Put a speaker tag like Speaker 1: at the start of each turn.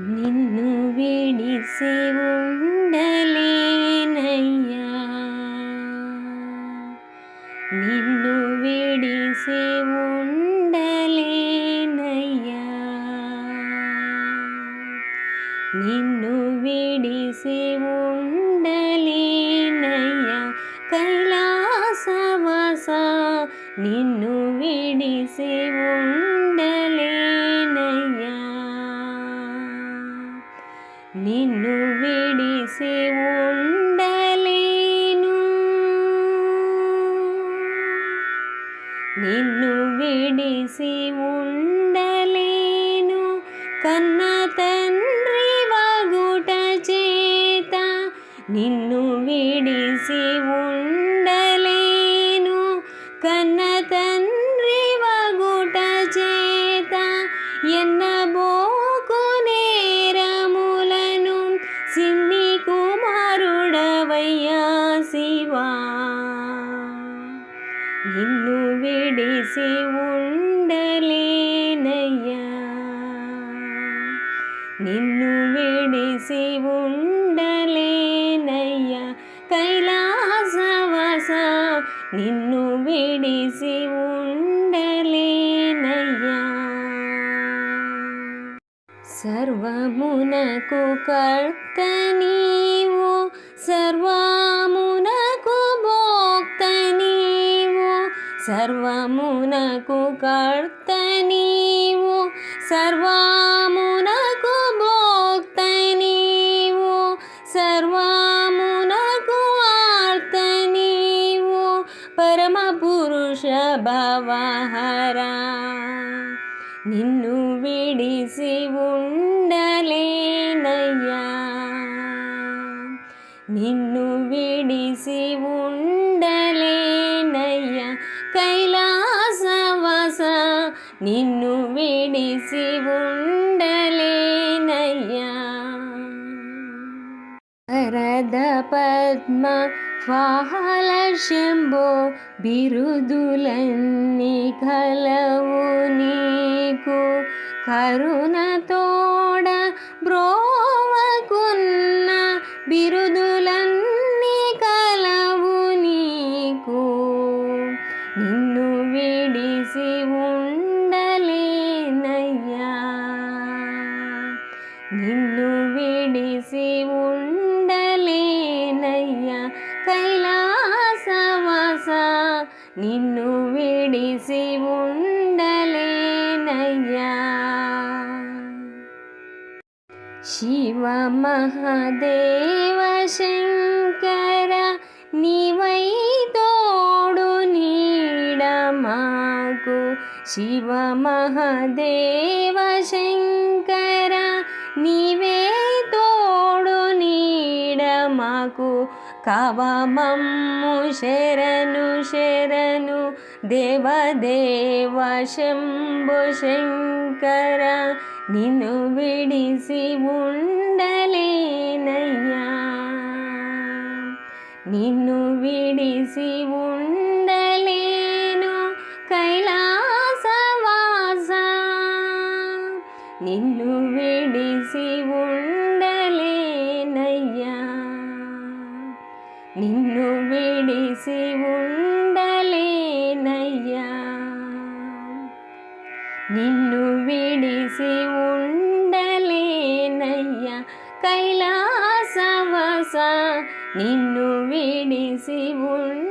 Speaker 1: నిన్ను విడిసి ఉండలేనయ్యా. నిన్ను విడిసి ఉండలేనయ్యా. నిన్ను విడిసి ఉండలేనయ్యా. కైలాసవాస నిన్ను విడిసి ఉండలే నిన్ను విడిసి ఉండలేను నిన్ను విడిసి ఉండలేను కన్న తండ్రి వాగుట చేత నిన్ను విడిసి ఉండ నిన్ను విడిసి ఉండలేనయ్యా. నిన్ను విడిసి ఉండలేనయ్యా. కైలాసవాస నిన్ను విడిసి ఉండలేనయ్యా. సర్వమునకు కర్త నీవు సర్వమునకు సర్వమునకు కర్త నీవు. సర్వమునకు భోక్త నీవు. సర్వమునకు ఆర్త నీవు. పరమ పురుష భవహరా. నిన్ను విడిసి ఉండలేనయ్యా. నిన్ను నిన్ను విడిసి ఉండలేనయ్యా. వరద పద్మ ఫాల శంభో బిరుదులన్నీ కలవు నీకు. కరుణతోడ బ్రోవకున్న బిరుదులన్నీ కలవు నీకు. నిన్ను విడిసి ఉండ ఉండలేనయ్యా. కైలాసవాస నిన్ను విడిసి ఉండలేనయ్యా. శివ మహాదేవ శంకర నీవై తోడు నీడమాకు శివ మహాదేవ శంకర నీవే తోడు మాకు కావా మమ్ము శరణు శరణు దేవదేవ శంభు శంకర. నిన్ను విడిసి ఉండలేనయ్యా. నిన్ను విడిసి ఉండలేను కైలాసవాస నిన్ను విడిసి ఉండలే నిన్ను విడిసి ఉండలేనయ్యా. నిన్ను విడిసి ఉండలేనయ్యా. కైలాసవస నిన్ను విడిసి ఉండ